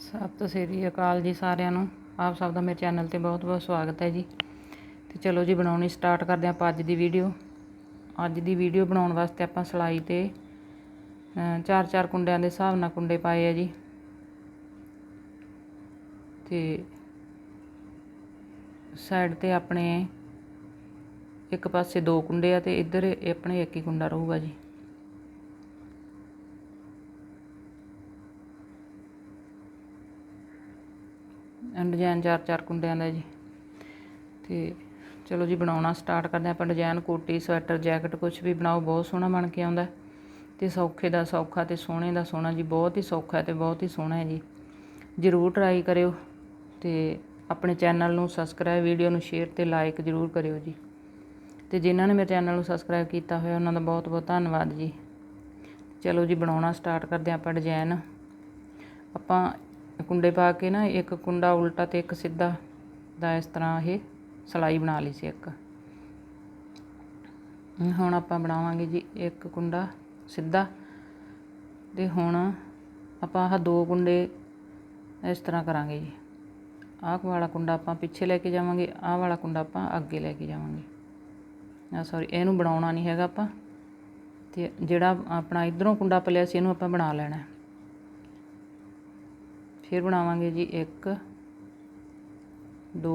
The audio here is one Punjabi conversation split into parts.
ਸਤਿ ਸ੍ਰੀ ਅਕਾਲ ਜੀ ਸਾਰਿਆਂ ਨੂੰ। ਆਪ ਸਭ ਦਾ ਮੇਰੇ ਚੈਨਲ ਤੇ ਬਹੁਤ-ਬਹੁਤ ਸਵਾਗਤ ਹੈ ਜੀ। ਤੇ ਚਲੋ ਜੀ, ਬਣਾਉਣੀ ਸਟਾਰਟ ਕਰਦੇ ਹਾਂ ਆਪਾਂ ਅੱਜ ਦੀ ਵੀਡੀਓ। ਅੱਜ ਦੀ ਵੀਡੀਓ ਬਣਾਉਣ ਵਾਸਤੇ ਆਪਾਂ ਸਲਾਈ ਤੇ ਚਾਰ ਚਾਰ ਕੁੰਡਿਆਂ ਦੇ ਹਿਸਾਬ ਨਾਲ ਕੁੰਡੇ ਪਾਏ ਆ ਜੀ। ਤੇ ਸਾਈਡ ਤੇ ਆਪਣੇ ਇੱਕ ਪਾਸੇ ਦੋ ਕੁੰਡੇ ਆ ਤੇ ਇੱਧਰ ਆਪਣੇ ਇੱਕ ਹੀ ਕੁੰਡਾ ਰਹੂਗਾ ਜੀ। ਡਿਜ਼ਾਈਨ ਚਾਰ ਚਾਰ ਕੁੰਡਿਆਂ ਦਾ ਜੀ। ਤੇ ਚਲੋ ਜੀ ਬਣਾਉਣਾ ਸਟਾਰਟ ਕਰਦੇ ਹਾਂ। ਆਪਾਂ ਡਿਜ਼ਾਈਨ ਕੋਟੀ, ਸਵੈਟਰ, ਜੈਕਟ ਕੁਝ ਵੀ ਬਣਾਓ, ਬਹੁਤ ਸੋਹਣਾ ਬਣ ਕੇ ਆਉਂਦਾ। ਤੇ ਸੌਖੇ ਦਾ ਸੌਖਾ ਤੇ ਸੋਹਣੇ ਦਾ ਸੋਹਣਾ ਜੀ, ਬਹੁਤ ਹੀ ਸੌਖਾ ਹੈ ਤੇ ਬਹੁਤ ਹੀ ਸੋਹਣਾ ਹੈ ਜੀ। ਜ਼ਰੂਰ ਟਰਾਈ ਕਰਿਓ ਤੇ ਆਪਣੇ ਚੈਨਲ ਨੂੰ ਸਬਸਕ੍ਰਾਈਬ ਵੀਡੀਓ ਨੂੰ ਸ਼ੇਅਰ ਤੇ ਲਾਈਕ ਜ਼ਰੂਰ ਕਰਿਓ ਜੀ। ਤੇ ਜਿਨ੍ਹਾਂ ਨੇ ਮੇਰੇ ਚੈਨਲ ਨੂੰ ਸਬਸਕ੍ਰਾਈਬ ਕੀਤਾ ਹੋਇਆ, ਉਹਨਾਂ ਦਾ ਬਹੁਤ ਬਹੁਤ ਧੰਨਵਾਦ ਜੀ। ਚਲੋ ਜੀ ਬਣਾਉਣਾ ਸਟਾਰਟ ਕਰਦੇ ਹਾਂ ਆਪਾਂ ਡਿਜ਼ਾਈਨ ਆਪਾਂ ਕੁੰਡੇ ਪਾ ਕੇ ਨਾ, ਇੱਕ ਕੁੰਡਾ ਉਲਟਾ ਤੇ ਇੱਕ ਸਿੱਧਾ ਦਾ ਇਸ ਤਰ੍ਹਾਂ ਇਹ ਸਲਾਈ ਬਣਾ ਲਈ ਸੀ ਇੱਕ। ਹੁਣ ਆਪਾਂ ਬਣਾਵਾਂਗੇ ਜੀ ਇੱਕ ਕੁੰਡਾ ਸਿੱਧਾ ਤੇ ਹੁਣ ਆਪਾਂ ਆਹ ਦੋ ਕੁੰਡੇ ਇਸ ਤਰ੍ਹਾਂ ਕਰਾਂਗੇ ਜੀ। ਆਹ ਵਾਲਾ ਕੁੰਡਾ ਆਪਾਂ ਪਿੱਛੇ ਲੈ ਕੇ ਜਾਵਾਂਗੇ, ਆਹ ਵਾਲਾ ਕੁੰਡਾ ਆਪਾਂ ਅੱਗੇ ਲੈ ਕੇ ਜਾਵਾਂਗੇ। ਆ ਸੌਰੀ ਇਹਨੂੰ ਬਣਾਉਣਾ ਨਹੀਂ ਹੈਗਾ ਆਪਾਂ ਤੇ ਜਿਹੜਾ ਆਪਣਾ ਇਧਰੋਂ ਕੁੰਡਾ ਪਲਿਆ ਸੀ, ਇਹਨੂੰ ਆਪਾਂ ਬਣਾ ਲੈਣਾ। ਫਿਰ ਬਣਾਵਾਂਗੇ ਜੀ 1 2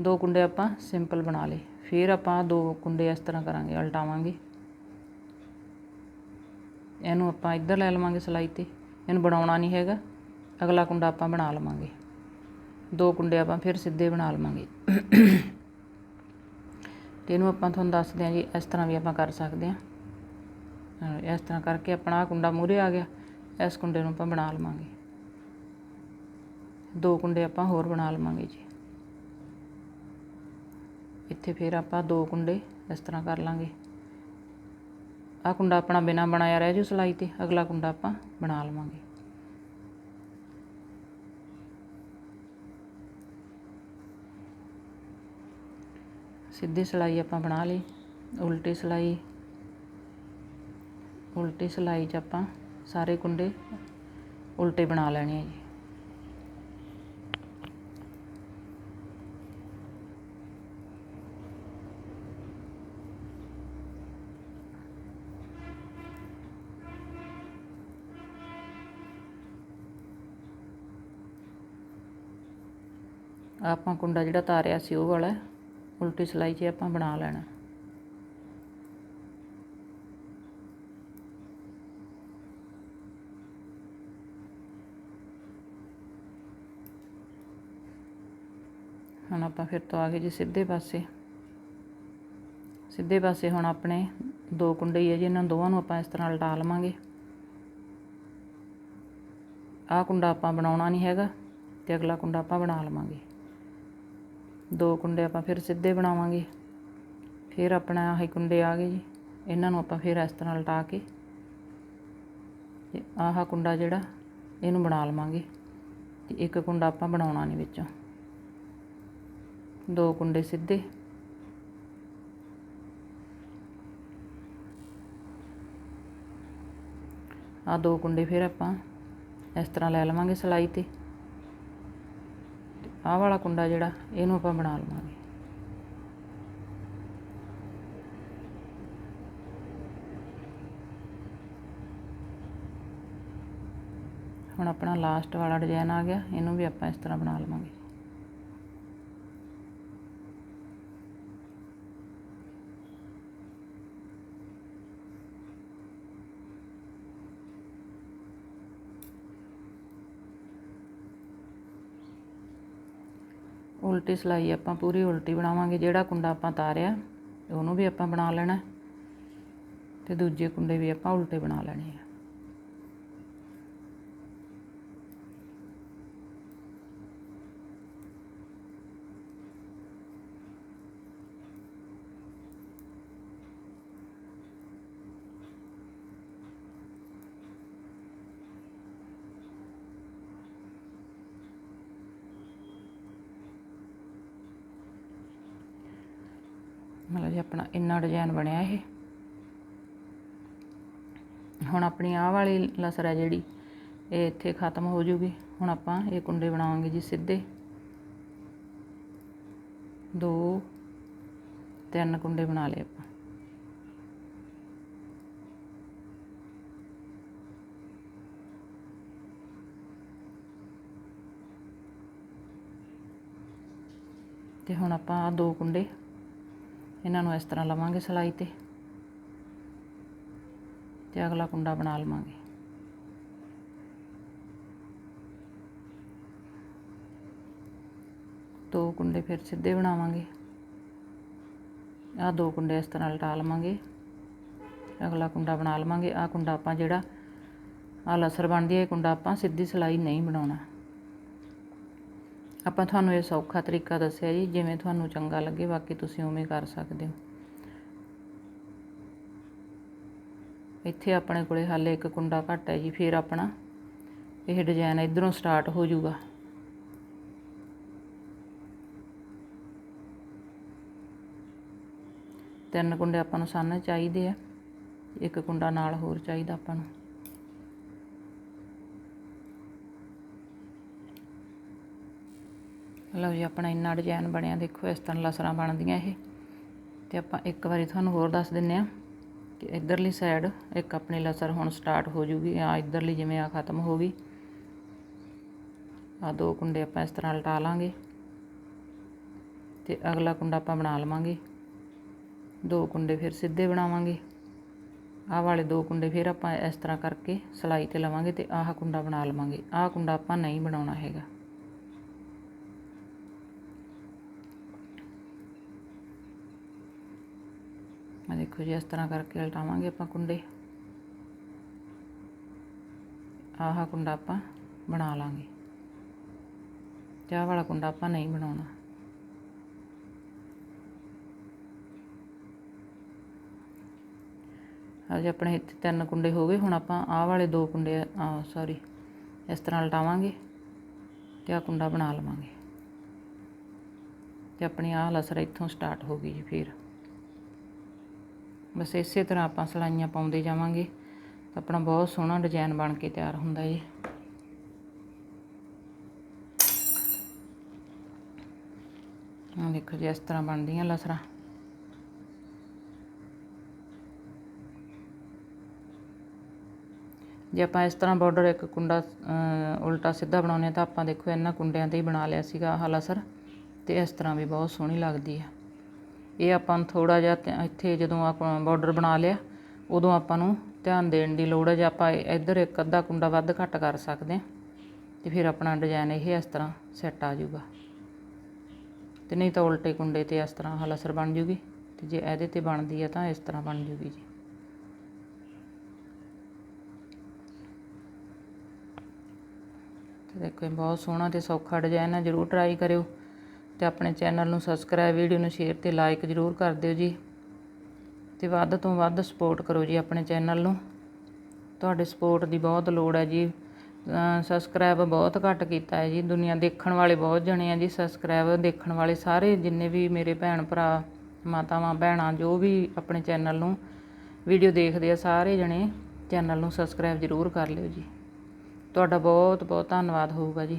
ਦੋ ਕੁੰਡੇ ਆਪਾਂ ਸਿੰਪਲ ਬਣਾ ਲਏ। ਫਿਰ ਆਪਾਂ ਦੋ ਕੁੰਡੇ ਇਸ ਤਰ੍ਹਾਂ ਕਰਾਂਗੇ ਉਲਟਾਵਾਂਗੇ ਇਹਨੂੰ ਆਪਾਂ ਇੱਧਰ ਲੈ ਲਵਾਂਗੇ ਸਲਾਈ ਤੇ ਇਹਨੂੰ ਬਣਾਉਣਾ ਨਹੀਂ ਹੈਗਾ। ਅਗਲਾ ਕੁੰਡਾ ਆਪਾਂ ਬਣਾ ਲਵਾਂਗੇ। ਦੋ ਕੁੰਡੇ ਆਪਾਂ ਫਿਰ ਸਿੱਧੇ ਬਣਾ ਲਵਾਂਗੇ। ਤੇ ਇਹਨੂੰ ਆਪਾਂ ਤੁਹਾਨੂੰ ਦੱਸਦੇ ਹਾਂ ਜੀ ਇਸ ਤਰ੍ਹਾਂ ਵੀ ਆਪਾਂ ਕਰ ਸਕਦੇ ਹਾਂ ਹਾਂ, ਇਸ ਤਰ੍ਹਾਂ ਕਰਕੇ ਆਪਣਾ ਆਹ ਕੁੰਡਾ ਮੂਰੇ ਆ ਗਿਆ। ਇਸ ਕੁੰਡੇ ਨੂੰ ਆਪਾਂ ਬਣਾ ਲਵਾਂਗੇ। ਦੋ ਕੁੰਡੇ ਆਪਾਂ ਹੋਰ ਬਣਾ ਲਵਾਂਗੇ ਜੀ। ਇੱਥੇ ਫਿਰ ਆਪਾਂ ਦੋ ਕੁੰਡੇ ਇਸ ਤਰ੍ਹਾਂ ਕਰ ਲਾਂਗੇ। ਆਹ ਕੁੰਡਾ ਆਪਣਾ ਬਿਨਾ ਬਣਾਇਆ ਰਹਿ ਜੂ ਸਲਾਈ ਤੇ, ਅਗਲਾ ਕੁੰਡਾ ਆਪਾਂ ਬਣਾ ਲਵਾਂਗੇ। ਸਿੱਧੀ ਸਲਾਈ ਆਪਾਂ ਬਣਾ ਲਈ, ਉਲਟੀ ਸਲਾਈ ਉਲਟੀ ਸਿਲਾਈ 'ਚ ਆਪਾਂ ਸਾਰੇ ਕੁੰਡੇ ਉਲਟੇ ਬਣਾ ਲੈਣੇ ਆ ਜੀ। ਆਪਾਂ ਕੁੰਡਾ ਜਿਹੜਾ ਤਾਰਿਆ ਸੀ ਉਹ ਵਾਲਾ, ਉਲਟੀ ਸਿਲਾਈ 'ਚ ਆਪਾਂ ਬਣਾ ਲੈਣਾ। ਹੁਣ ਆਪਾਂ ਫਿਰ ਤੋਂ ਆ ਗਏ ਜੀ ਸਿੱਧੇ ਪਾਸੇ। ਸਿੱਧੇ ਪਾਸੇ ਹੁਣ ਆਪਣੇ ਦੋ ਕੁੰਡੇ ਹੀ ਹੈ ਜੀ, ਇਹਨਾਂ ਦੋਵਾਂ ਨੂੰ ਆਪਾਂ ਇਸ ਤਰ੍ਹਾਂ ਲਟਾ ਲਵਾਂਗੇ। ਆਹ ਕੁੰਡਾ ਆਪਾਂ ਬਣਾਉਣਾ ਨਹੀਂ ਹੈਗਾ ਤੇ ਅਗਲਾ ਕੁੰਡਾ ਆਪਾਂ ਬਣਾ ਲਵਾਂਗੇ। ਦੋ ਕੁੰਡੇ ਆਪਾਂ ਫਿਰ ਸਿੱਧੇ ਬਣਾਵਾਂਗੇ। ਫਿਰ ਆਪਣਾ ਆਹੀ ਕੁੰਡੇ ਆ ਗਏ ਜੀ, ਇਹਨਾਂ ਨੂੰ ਆਪਾਂ ਫਿਰ ਇਸ ਤਰ੍ਹਾਂ ਲਟਾ ਕੇ ਤੇ ਆਹ ਕੁੰਡਾ ਜਿਹੜਾ, ਇਹਨੂੰ ਬਣਾ ਲਵਾਂਗੇ। ਤੇ ਇੱਕ ਕੁੰਡਾ ਆਪਾਂ ਬਣਾਉਣਾ ਨਹੀਂ ਵਿੱਚੋਂ। ਦੋ ਕੁੰਡੇ ਸਿੱਧੇ। ਆ ਦੋ ਕੁੰਡੇ ਫਿਰ ਆਪਾਂ ਇਸ ਤਰ੍ਹਾਂ ਲੈ ਲਵਾਂਗੇ ਸਲਾਈ ਤੇ। ਆਹ ਵਾਲਾ ਕੁੰਡਾ ਜਿਹੜਾ, ਇਹਨੂੰ ਆਪਾਂ ਬਣਾ ਲਵਾਂਗੇ। ਹੁਣ ਆਪਣਾ ਲਾਸਟ ਵਾਲਾ ਡਿਜ਼ਾਈਨ ਆ ਗਿਆ, ਇਹਨੂੰ ਵੀ ਆਪਾਂ ਇਸ ਤਰ੍ਹਾਂ ਬਣਾ ਲਵਾਂਗੇ। ਉਲਟੀ ਸਲਾਈ ਆਪਾਂ ਪੂਰੀ ਉਲਟੀ ਬਣਾਵਾਂਗੇ, ਜਿਹੜਾ ਕੁੰਡਾ ਆਪਾਂ ਤਾਰਿਆ, ਉਹਨੂੰ ਵੀ ਆਪਾਂ ਬਣਾ ਲੈਣਾ ਤੇ ਦੂਜੇ ਕੁੰਡੇ ਵੀ ਆਪਾਂ ਉਲਟੇ ਬਣਾ ਲੈਣੇ ਆ। ਮਤਲਬ ਜੀ ਆਪਣਾ ਇੰਨਾ ਡਿਜ਼ਾਈਨ ਬਣਿਆ ਇਹ। ਹੁਣ ਆਪਣੀ ਆਹ ਵਾਲੀ ਲਸਰ ਹੈ ਜਿਹੜੀ, ਇਹ ਇੱਥੇ ਖਤਮ ਹੋ ਜੂਗੀ। ਹੁਣ ਆਪਾਂ ਇਹ ਕੁੰਡੇ ਬਣਾਵਾਂਗੇ ਜੀ ਸਿੱਧੇ। ਦੋ, ਤਿੰਨ ਕੁੰਡੇ ਬਣਾ ਲਏ ਆਪਾਂ। ਤੇ ਹੁਣ ਆਪਾਂ ਆ ਦੋ ਕੁੰਡੇ ਇਹਨਾਂ ਨੂੰ ਇਸ ਤਰ੍ਹਾਂ ਲਵਾਂਗੇ ਸਲਾਈ ਤੇ ਤੇ ਅਗਲਾ ਕੁੰਡਾ ਬਣਾ ਲਵਾਂਗੇ। ਦੋ ਕੁੰਡੇ ਫਿਰ ਸਿੱਧੇ ਬਣਾਵਾਂਗੇ। ਆ ਦੋ ਕੁੰਡੇ ਇਸ ਤਰ੍ਹਾਂ ਲਟਾ ਲਵਾਂਗੇ। ਅਗਲਾ ਕੁੰਡਾ ਬਣਾ ਲਵਾਂਗੇ। ਆ ਕੁੰਡਾ ਆਪਾਂ ਜਿਹੜਾ ਆ ਲਸਰ ਬਣਦੀ ਹੈ, ਇਹ ਕੁੰਡਾ ਆਪਾਂ ਸਿੱਧੀ ਸਲਾਈ ਨਹੀਂ ਬਣਾਉਣਾ। ਆਪਾਂ ਤੁਹਾਨੂੰ ਇਹ ਸੌਖਾ ਤਰੀਕਾ ਦੱਸਿਆ ਜੀ, ਜਿਵੇਂ ਤੁਹਾਨੂੰ ਚੰਗਾ ਲੱਗੇ, ਬਾਕੀ ਤੁਸੀਂ ਉਵੇਂ ਕਰ ਸਕਦੇ ਹੋ। ਇੱਥੇ ਆਪਣੇ ਕੋਲੇ ਹਾਲੇ ਇੱਕ ਕੁੰਡਾ ਘੱਟ ਹੈ ਜੀ, ਫਿਰ ਆਪਣਾ ਇਹ ਡਿਜ਼ਾਈਨ ਇਧਰੋਂ ਸਟਾਰਟ ਹੋ ਜਾਊਗਾ। ਤਿੰਨ ਕੁੰਡੇ ਆਪਾਂ ਨੂੰ ਸਾਹਮਣੇ ਚਾਹੀਦੇ ਆ, ਇੱਕ ਕੁੰਡਾ ਨਾਲ ਹੋਰ ਚਾਹੀਦਾ ਆਪਾਂ ਨੂੰ। ਲਓ ਜੀ, ਆਪਣਾ ਇੰਨਾ ਡਿਜ਼ਾਈਨ ਬਣਿਆ, ਦੇਖੋ ਇਸ ਤਰ੍ਹਾਂ ਲਸਰਾਂ ਬਣਦੀਆਂ ਇਹ। ਤੇ ਆਪਾਂ ਇੱਕ ਵਾਰੀ ਤੁਹਾਨੂੰ ਹੋਰ ਦੱਸ ਦਿੰਨੇ ਆ ਕਿ ਇਧਰਲੀ ਸਾਈਡ ਇੱਕ ਆਪਣੀ ਲਸਰ ਹੁਣ ਸਟਾਰਟ ਹੋ ਜੂਗੀ। ਆ ਇਧਰਲੀ ਜਿਵੇਂ ਆ ਖਤਮ ਹੋ ਗਈ। ਆ ਦੋ ਕੁੰਡੇ ਆਪਾਂ ਇਸ ਤਰ੍ਹਾਂ ਲਟਾ ਲਾਂਗੇ। ਤੇ ਅਗਲਾ ਕੁੰਡਾ ਆਪਾਂ ਬਣਾ ਲਵਾਂਗੇ। ਦੋ ਕੁੰਡੇ ਫਿਰ ਸਿੱਧੇ ਬਣਾਵਾਂਗੇ। ਆਹ ਵਾਲੇ ਦੋ ਕੁੰਡੇ ਫਿਰ ਆਪਾਂ ਇਸ ਤਰ੍ਹਾਂ ਕਰਕੇ ਸਲਾਈ ਤੇ ਲਵਾਂਗੇ ਤੇ ਆਹ ਕੁੰਡਾ ਬਣਾ ਲਵਾਂਗੇ। ਆਹ ਕੁੰਡਾ ਆਪਾਂ ਨਹੀਂ ਬਣਾਉਣਾ ਹੈਗਾ। ਦੇਖੋ ਜੀ, ਇਸ ਤਰ੍ਹਾਂ ਕਰਕੇ ਲਟਾਵਾਂਗੇ ਆਪਾਂ ਕੁੰਡੇ। ਆਹ ਕੁੰਡਾ ਆਪਾਂ ਬਣਾ ਲਾਂਗੇ। ਚਾਹ ਵਾਲਾ ਕੁੰਡਾ ਆਪਾਂ ਨਹੀਂ ਬਣਾਉਣਾ। ਅੱਜ ਆਪਣੇ ਇੱਥੇ ਤਿੰਨ ਕੁੰਡੇ ਹੋ ਗਏ। ਹੁਣ ਆਪਾਂ ਆਹ ਵਾਲੇ ਦੋ ਕੁੰਡੇ ਆ ਸੌਰੀ ਇਸ ਤਰ੍ਹਾਂ ਲਟਾਵਾਂਗੇ ਤੇ ਆਹ ਕੁੰਡਾ ਬਣਾ ਲਵਾਂਗੇ। ਤੇ ਆਪਣੀ ਆਹ ਲਸਰ ਇੱਥੋਂ ਸਟਾਰਟ ਹੋ ਗਈ ਜੀ ਫਿਰ। ਬਸ ਇਸੇ ਤਰ੍ਹਾਂ ਆਪਾਂ ਸਲਾਈਆਂ ਪਾਉਂਦੇ ਜਾਵਾਂਗੇ। ਤਾਂ ਆਪਣਾ ਬਹੁਤ ਸੋਹਣਾ ਡਿਜ਼ਾਈਨ ਬਣ ਕੇ ਤਿਆਰ ਹੁੰਦਾ ਜੀ ਆਹ ਦੇਖੋ ਜੀ, ਇਸ ਤਰ੍ਹਾਂ ਬਣਦੀਆਂ ਲਸਰਾਂ। ਜੇ ਆਪਾਂ ਇਸ ਤਰ੍ਹਾਂ ਬਾਰਡਰ ਇੱਕ ਕੁੰਡਾ ਉਲਟਾ ਸਿੱਧਾ ਬਣਾਉਂਦੇ ਹਾਂ ਤਾਂ ਆਪਾਂ ਦੇਖੋ ਇਹਨਾਂ ਕੁੰਡਿਆਂ ਤੇ ਹੀ ਬਣਾ ਲਿਆ ਸੀਗਾ ਆਹ ਲਸਰ। ਤੇ ਇਸ ਤਰ੍ਹਾਂ ਵੀ ਬਹੁਤ ਸੋਹਣੀ ਲੱਗਦੀ ਆ। ਇਹ ਆਪਾਂ ਨੂੰ ਥੋੜਾ ਜਿਹਾ ਇੱਥੇ ਜਦੋਂ ਆਪਾਂ ਬਾਰਡਰ ਬਣਾ ਲਿਆ, ਉਦੋਂ ਆਪਾਂ ਨੂੰ ਧਿਆਨ ਦੇਣ ਦੀ ਲੋੜ ਹੈ ਜੇ ਆਪਾਂ ਇੱਧਰ ਇੱਕ ਅੱਧਾ ਕੁੰਡਾ ਵੱਧ ਘੱਟ ਕਰ ਸਕਦੇ ਹਾਂ ਤੇ ਫਿਰ ਆਪਣਾ ਡਿਜ਼ਾਈਨ ਇਹ ਇਸ ਤਰ੍ਹਾਂ ਸੈੱਟ ਆ ਜਾਊਗਾ। ਤੇ ਨਹੀਂ ਤਾਂ ਉਲਟੇ ਕੁੰਡੇ ਤੇ ਇਸ ਤਰ੍ਹਾਂ ਹਲਸਰ ਬਣ ਜੂਗੀ ਤੇ ਜੇ ਇਹਦੇ ਤੇ ਬਣਦੀ ਹੈ ਤਾਂ ਇਸ ਤਰ੍ਹਾਂ ਬਣ ਜੂਗੀ ਜੀ। ਤੇ ਦੇਖੋ ਇਹ ਬਹੁਤ ਸੋਹਣਾ ਤੇ ਸੌਖਾ ਡਿਜ਼ਾਈਨ ਹੈ, ਜਰੂਰ ਟਰਾਈ ਕਰਿਓ। ਤੇ ਆਪਣੇ ਚੈਨਲ ਨੂੰ ਸਬਸਕ੍ਰਾਈਬ ਵੀਡੀਓ ਨੂੰ ਸ਼ੇਅਰ ਤੇ ਲਾਈਕ ਜਰੂਰ ਕਰ ਦਿਓ ਜੀ। ਤੇ ਵੱਧ ਤੋਂ ਵੱਧ ਸਪੋਰਟ ਕਰੋ ਜੀ ਆਪਣੇ ਚੈਨਲ ਨੂੰ। ਤੁਹਾਡੇ ਸਪੋਰਟ ਦੀ ਬਹੁਤ ਲੋੜ ਹੈ ਜੀ। ਸਬਸਕ੍ਰਾਈਬ ਬਹੁਤ ਘੱਟ ਕੀਤਾ ਹੈ ਜੀ। ਦੁਨੀਆ ਦੇਖਣ ਵਾਲੇ ਬਹੁਤ ਜਣੇ ਆ ਜੀ। ਸਬਸਕ੍ਰਾਈਬ ਦੇਖਣ ਵਾਲੇ ਸਾਰੇ ਜਿੰਨੇ ਵੀ ਮੇਰੇ ਭੈਣ ਭਰਾ, ਮਾਤਾਵਾਂ, ਭੈਣਾਂ, ਜੋ ਵੀ ਆਪਣੇ ਚੈਨਲ ਨੂੰ ਵੀਡੀਓ ਦੇਖਦੇ ਆ, ਸਾਰੇ ਜਣੇ ਚੈਨਲ ਨੂੰ ਸਬਸਕ੍ਰਾਈਬ ਜਰੂਰ ਕਰ ਲਿਓ ਜੀ। ਤੁਹਾਡਾ ਬਹੁਤ ਬਹੁਤ ਧੰਨਵਾਦ ਹੋਊਗਾ ਜੀ।